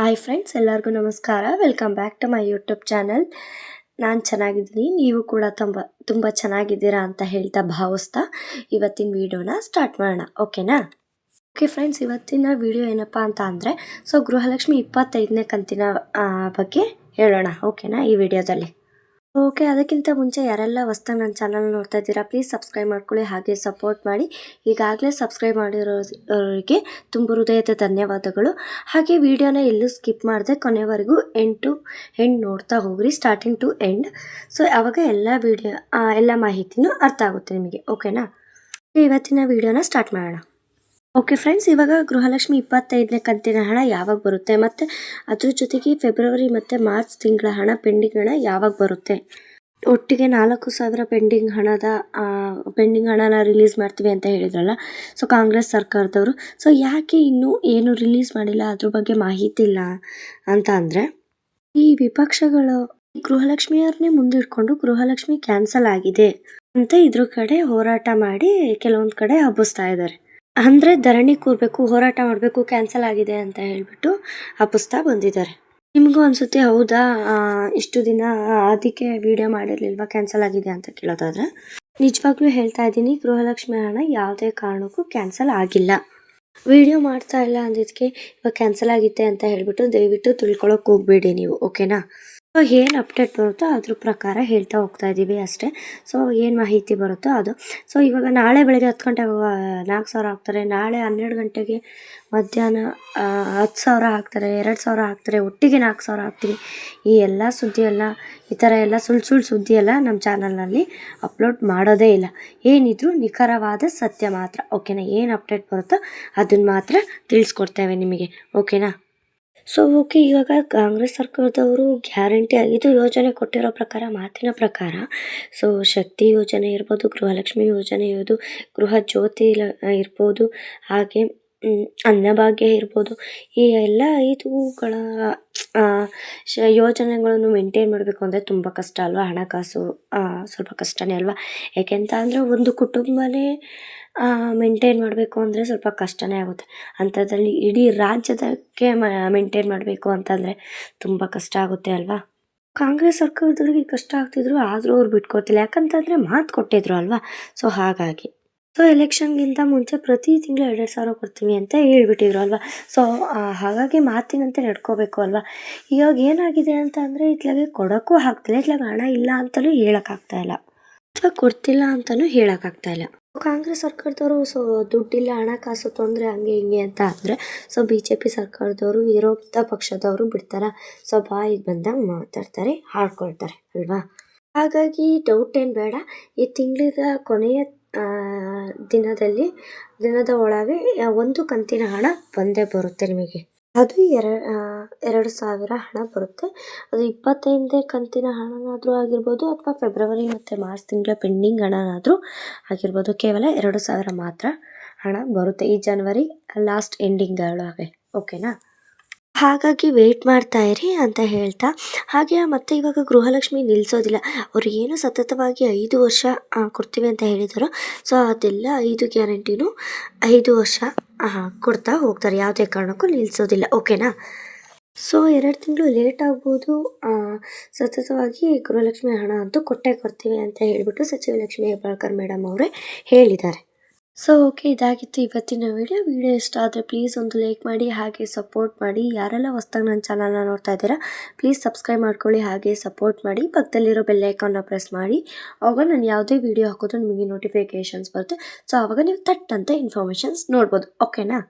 Hi friends ಎಲ್ಲರಿಗೂ ನಮಸ್ಕಾರ. Welcome back to my YouTube channel ನಾನು ಚೆನ್ನಾಗಿದ್ದೀನಿ, ನೀವು ಕೂಡ ತುಂಬ ತುಂಬ ಚೆನ್ನಾಗಿದ್ದೀರಾ ಅಂತ ಹೇಳ್ತಾ ಭಾವಿಸ್ತಾ ಇವತ್ತಿನ ವಿಡಿಯೋನ ಸ್ಟಾರ್ಟ್ ಮಾಡೋಣ ಓಕೆನಾ ಓಕೆ ಫ್ರೆಂಡ್ಸ್ ಇವತ್ತಿನ ವಿಡಿಯೋ ಏನಪ್ಪ ಅಂತ ಅಂದರೆ, ಸೊ ಗೃಹಲಕ್ಷ್ಮಿ ಇಪ್ಪತ್ತೈದನೇ ಕಂತಿನ ಬಗ್ಗೆ ಹೇಳೋಣ ಓಕೆನಾ ಈ ವಿಡಿಯೋದಲ್ಲಿ ಓಕೆ, ಅದಕ್ಕಿಂತ ಮುಂಚೆ ಯಾರೆಲ್ಲ ಹೊಸ್ದಾಗಿ ನನ್ನ ಚಾನಲ್ ನೋಡ್ತಾ ಇದ್ದೀರಾ ಪ್ಲೀಸ್ ಸಬ್ಸ್ಕ್ರೈಬ್ ಮಾಡ್ಕೊಳ್ಳಿ, ಹಾಗೆ ಸಪೋರ್ಟ್ ಮಾಡಿ. ಈಗಾಗಲೇ ಸಬ್ಸ್ಕ್ರೈಬ್ ಮಾಡಿರೋರಿಗೆ ತುಂಬ ಹೃದಯದ ಧನ್ಯವಾದಗಳು. ಹಾಗೆ ವಿಡಿಯೋನ ಎಲ್ಲೂ ಸ್ಕಿಪ್ ಮಾಡಿದೆ ಕೊನೆವರೆಗೂ ಎಂಡ್ ಟು ಎಂಡ್ ನೋಡ್ತಾ ಹೋಗ್ರಿ ಸ್ಟಾರ್ಟಿಂಗ್ ಟು ಎಂಡ್ ಸೊ ಆವಾಗ ಎಲ್ಲ ವಿಡಿಯೋ ಎಲ್ಲ ಮಾಹಿತಿನೂ ಅರ್ಥ ಆಗುತ್ತೆ ನಿಮಗೆ ಓಕೆನಾ ಇವತ್ತಿನ ವಿಡಿಯೋನ ಸ್ಟಾರ್ಟ್ ಮಾಡೋಣ. ಓಕೆ ಫ್ರೆಂಡ್ಸ್ ಇವಾಗ ಗೃಹಲಕ್ಷ್ಮಿ ಇಪ್ಪತ್ತೈದನೇ ಕಂತಿನ ಹಣ ಯಾವಾಗ ಬರುತ್ತೆ? ಮತ್ತು ಅದ್ರ ಜೊತೆಗೆ ಫೆಬ್ರವರಿ ಮತ್ತು ಮಾರ್ಚ್ ತಿಂಗಳ ಹಣ ಪೆಂಡಿಂಗ್ ಹಣ ಯಾವಾಗ ಬರುತ್ತೆ? ಒಟ್ಟಿಗೆ ನಾಲ್ಕು ಸಾವಿರ ಪೆಂಡಿಂಗ್ ಹಣದ ಪೆಂಡಿಂಗ್ ಹಣನ ರಿಲೀಸ್ ಮಾಡ್ತೀವಿ ಅಂತ ಹೇಳಿದ್ರಲ್ಲ ಸೊ ಕಾಂಗ್ರೆಸ್ ಸರ್ಕಾರದವರು. ಸೊ ಯಾಕೆ ಇನ್ನೂ ಏನು ರಿಲೀಸ್ ಮಾಡಿಲ್ಲ? ಅದ್ರ ಬಗ್ಗೆ ಮಾಹಿತಿ ಇಲ್ಲ ಅಂತ ಅಂದರೆ, ಈ ವಿಪಕ್ಷಗಳು ಗೃಹಲಕ್ಷ್ಮಿಯವ್ರನ್ನೇ ಮುಂದಿಟ್ಕೊಂಡು ಗೃಹಲಕ್ಷ್ಮಿ ಕ್ಯಾನ್ಸಲ್ ಆಗಿದೆ ಅಂತ ಇದ್ರ ಕಡೆ ಹೋರಾಟ ಮಾಡಿ ಕೆಲವೊಂದು ಕಡೆ ಹಬ್ಬಿಸ್ತಾ ಇದ್ದಾರೆ ಅಂದರೆ ಧರಣಿ ಕೂರಬೇಕು, ಹೋರಾಟ ಮಾಡಬೇಕು ಕ್ಯಾನ್ಸಲ್ ಆಗಿದೆ ಅಂತ ಹೇಳಿಬಿಟ್ಟು ಆ ಪುಸ್ತಕ ಬಂದಿದ್ದಾರೆ. ನಿಮಗೂ ಅನ್ಸುತ್ತೆ, ಹೌದಾ? ಇಷ್ಟು ದಿನ ಅದಕ್ಕೆ ವಿಡಿಯೋ ಮಾಡಿರಲಿಲ್ವಾ ಕ್ಯಾನ್ಸಲ್ ಆಗಿದೆ ಅಂತ ಕೇಳೋದಾದ್ರೆ? ನಿಜವಾಗ್ಲೂ ಹೇಳ್ತಾ ಇದ್ದೀನಿ, ಗೃಹಲಕ್ಷ್ಮಿ ಹಣ ಯಾವುದೇ ಕಾರಣಕ್ಕೂ ಕ್ಯಾನ್ಸಲ್ ಆಗಿಲ್ಲ. ವಿಡಿಯೋ ಮಾಡ್ತಾ ಇಲ್ಲ ಅಂದಿದ್ದಕ್ಕೆ ಇವಾಗ ಕ್ಯಾನ್ಸಲ್ ಆಗಿತ್ತೆ ಅಂತ ಹೇಳಿಬಿಟ್ಟು ದಯವಿಟ್ಟು ತಿಳ್ಕೊಳಕ್ಕೆ ಹೋಗ್ಬೇಡಿ ನೀವು ಓಕೆನಾ ಸೊ ಏನು ಅಪ್ಡೇಟ್ ಬರುತ್ತೋ ಅದ್ರ ಪ್ರಕಾರ ಹೇಳ್ತಾ ಹೋಗ್ತಾ ಇದ್ದೀವಿ ಅಷ್ಟೇ. ಸೊ ಏನು ಮಾಹಿತಿ ಬರುತ್ತೋ ಅದು. ಸೊ ಇವಾಗ ನಾಳೆ ಬೆಳಗ್ಗೆ ಹತ್ತು ಗಂಟೆಗೆ ನಾಲ್ಕು ಸಾವಿರ ಹಾಕ್ತಾರೆ. ನಾಳೆ ಹನ್ನೆರಡು ಗಂಟೆಗೆ ಮಧ್ಯಾಹ್ನ ಹತ್ತು ಸಾವಿರ ಹಾಕ್ತಾರೆ, ಎರಡು ಸಾವಿರ ಹಾಕ್ತಾರೆ. ಒಟ್ಟಿಗೆ ನಾಲ್ಕು ಸಾವಿರ ಹಾಕ್ತೀವಿ. ಈ ಎಲ್ಲ ಸುದ್ದಿ ಎಲ್ಲ, ಈ ಥರ ಎಲ್ಲ ಸುಳ್ಳು ಸುಳ್ಳು ಸುದ್ದಿ ಎಲ್ಲ ನಮ್ಮ ಚಾನಲ್ನಲ್ಲಿ ಅಪ್ಲೋಡ್ ಮಾಡೋದೇ ಇಲ್ಲ. ಏನಿದ್ರು ನಿಖರವಾದ ಸತ್ಯ ಮಾತ್ರ. ಓಕೆನಾ ಏನು ಅಪ್ಡೇಟ್ ಬರುತ್ತೋ ಅದನ್ನು ಮಾತ್ರ ತಿಳಿಸ್ಕೊಡ್ತೇವೆ ನಿಮಗೆ. ಓಕೆನಾ ಸೊ ಓಕೆ ಇವಾಗ ಕಾಂಗ್ರೆಸ್ ಸರ್ಕಾರದವರು ಗ್ಯಾರಂಟಿ ಆಗಿದ್ದು ಯೋಜನೆ ಕೊಟ್ಟಿರೋ ಪ್ರಕಾರ, ಮಾತಿನ ಪ್ರಕಾರ ಸೊ ಶಕ್ತಿ ಯೋಜನೆ ಇರ್ಬೋದು, ಗೃಹಲಕ್ಷ್ಮಿ ಯೋಜನೆ ಇರ್ಬೋದು, ಗೃಹ ಜ್ಯೋತಿ ಇರ್ಬೋದು, ಹಾಗೆ ಅನ್ನಭಾಗ್ಯ ಇರ್ಬೋದು. ಈ ಎಲ್ಲ ಐದುಗಳ ಶ, ಯೋಜನೆಗಳನ್ನು ಮೇಂಟೈನ್ ಮಾಡಬೇಕು ಅಂದರೆ ತುಂಬ ಕಷ್ಟ ಅಲ್ವಾ? ಹಣಕಾಸು ಸ್ವಲ್ಪ ಕಷ್ಟನೇ ಅಲ್ವಾ? ಯಾಕೆಂತ ಅಂದರೆ ಒಂದು ಕುಟುಂಬನೇ ಮೇಂಟೈನ್ ಮಾಡಬೇಕು ಅಂದರೆ ಸ್ವಲ್ಪ ಕಷ್ಟನೇ ಆಗುತ್ತೆ. ಅಂಥದ್ರಲ್ಲಿ ಇಡೀ ರಾಜ್ಯದಕ್ಕೆ ಮೇಂಟೈನ್ ಮಾಡಬೇಕು ಅಂತಂದರೆ ತುಂಬ ಕಷ್ಟ ಆಗುತ್ತೆ ಅಲ್ವಾ? ಕಾಂಗ್ರೆಸ್ ಸರ್ಕಾರದವ್ರಿಗೆ ಕಷ್ಟ ಆಗ್ತಿದ್ರು, ಆದರೂ ಅವ್ರು ಬಿಟ್ಕೊಡ್ತಿಲ್ಲ ಯಾಕಂತಂದರೆ ಮಾತು ಕೊಟ್ಟಿದ್ರು ಅಲ್ವಾ? ಸೊ ಹಾಗಾಗಿ. ಸೊ ಎಲೆಕ್ಷನ್ಗಿಂತ ಮುಂಚೆ ಪ್ರತಿ ತಿಂಗಳು ಎರಡೆರಡು ಸಾವಿರ ಕೊಡ್ತೀವಿ ಅಂತ ಹೇಳ್ಬಿಟ್ಟಿದ್ರು ಅಲ್ವಾ? ಸೊ ಹಾಗಾಗಿ ಮಾತಿನಂತೆ ನಡ್ಕೋಬೇಕು ಅಲ್ವಾ? ಇವಾಗ ಏನಾಗಿದೆ ಅಂತ ಅಂದರೆ, ಇತ್ಲಾಗೆ ಕೊಡೋಕ್ಕೂ ಆಗ್ತಿಲ್ಲ. ಇತ್ಲಾಗ ಹಣ ಇಲ್ಲ ಅಂತಲೂ ಹೇಳೋಕ್ಕಾಗ್ತಾ ಇಲ್ಲ. ಅಥವಾ ಕೊಡ್ತಿಲ್ಲ ಅಂತಲೂ ಹೇಳೋಕ್ಕಾಗ್ತಾ ಇಲ್ಲ. ಕಾಂಗ್ರೆಸ್ ಸರ್ಕಾರದವರು, ಸೊ, ದುಡ್ಡಿಲ್ಲ ಹಣಕಾಸು ತೊಂದರೆ ಹಂಗೆ ಹಿಂಗೆ ಅಂತ ಅಂದರೆ ಸೊ ಬಿ ಜೆ ಪಿ ಸರ್ಕಾರದವರು, ವಿರೋಧ ಪಕ್ಷದವರು ಬಿಡ್ತಾರೆ. ಸೊ, ಬಾಯಿಗೆ ಬಂದಾಗ ಮಾತಾಡ್ತಾರೆ, ಹಾಡ್ಕೊಳ್ತಾರೆ, ಅಲ್ವಾ? ಹಾಗಾಗಿ ಡೌಟ್ ಏನು ಬೇಡ. ಈ ತಿಂಗಳಿದ ಕೊನೆಯ ದಿನದಲ್ಲಿ, ದಿನದ ಒಳಗೆ ಒಂದು ಕಂತಿನ ಹಣ ಬಂದೇ ಬರುತ್ತೆ ನಿಮಗೆ. ಅದು ಎರ ಎರಡು ಸಾವಿರ ಹಣ ಬರುತ್ತೆ. ಅದು ಇಪ್ಪತ್ತೈದೇ ಕಂತಿನ ಹಣನಾದರೂ ಆಗಿರ್ಬೋದು, ಅಥವಾ ಫೆಬ್ರವರಿ ಮತ್ತು ಮಾರ್ಚ್ ತಿಂಗಳ ಪೆಂಡಿಂಗ್ ಹಣನಾದರೂ ಆಗಿರ್ಬೋದು, ಕೇವಲ ಎರಡು ಸಾವಿರ ಮಾತ್ರ ಹಣ ಬರುತ್ತೆ ಈ ಜನವರಿ ಲಾಸ್ಟ್ ಎಂಡಿಂಗ್ ಒಳಗೆ. ಓಕೆನಾ? ಹಾಗಾಗಿ ವೇಟ್ ಮಾಡ್ತಾ ಇರಿ ಅಂತ ಹೇಳ್ತಾ, ಹಾಗೆ ಮತ್ತೆ ಇವಾಗ ಗೃಹಲಕ್ಷ್ಮಿ ನಿಲ್ಲಿಸೋದಿಲ್ಲ ಅವರು ಏನು ಸತತವಾಗಿ ಐದು ವರ್ಷ ಕೊಡ್ತೀವಿ ಅಂತ ಹೇಳಿದರು. ಸೊ ಅದೆಲ್ಲ ಐದು ಗ್ಯಾರಂಟಿನೂ ಐದು ವರ್ಷ ಕೊಡ್ತಾ ಹೋಗ್ತಾರೆ. ಯಾವುದೇ ಕಾರಣಕ್ಕೂ ನಿಲ್ಲಿಸೋದಿಲ್ಲ ಓಕೆನಾ ಸೊ ಎರಡು ತಿಂಗಳು ಲೇಟ್ ಆಗ್ಬೋದು. ಸತತವಾಗಿ ಗೃಹಲಕ್ಷ್ಮಿ ಹಣ ಅಂತೂ ಕೊಟ್ಟೇ ಕೊಡ್ತೀವಿ ಅಂತ ಹೇಳಿಬಿಟ್ಟು ಸಚಿವ ಲಕ್ಷ್ಮೀ ಹೆಬ್ಬಾಳ್ಕರ್ ಮೇಡಮ್ ಅವರೇ ಹೇಳಿದ್ದಾರೆ. ಸೊ ಓಕೆ ಇದಾಗಿತ್ತು ಇವತ್ತಿನ ವಿಡಿಯೋ ವಿಡಿಯೋ ಇಷ್ಟ ಆದರೆ ಪ್ಲೀಸ್ ಒಂದು ಲೈಕ್ ಮಾಡಿ, ಹಾಗೆ ಸಪೋರ್ಟ್ ಮಾಡಿ. ಯಾರೆಲ್ಲ ಹೊಸ್ದಾಗಿ ನನ್ನ ಚಾನಲ್ನ ನೋಡ್ತಾ ಇದ್ದೀರಾ ಪ್ಲೀಸ್ ಸಬ್ಸ್ಕ್ರೈಬ್ ಮಾಡ್ಕೊಳ್ಳಿ, ಹಾಗೆ ಸಪೋರ್ಟ್ ಮಾಡಿ. ಪಕ್ಕದಲ್ಲಿರೋ ಬೆಲ್ ಐಕಾನ್ನ ಪ್ರೆಸ್ ಮಾಡಿ. ಆವಾಗ ನಾನು ಯಾವುದೇ ವಿಡಿಯೋ ಹಾಕೋದು ನಿಮಗೆ ನೋಟಿಫಿಕೇಷನ್ಸ್ ಬರುತ್ತೆ. ಸೊ ಆವಾಗ ನೀವು ತಟ್ಟಂತೆ ಇನ್ಫಾರ್ಮೇಷನ್ಸ್ ನೋಡ್ಬೋದು. ಓಕೆನಾ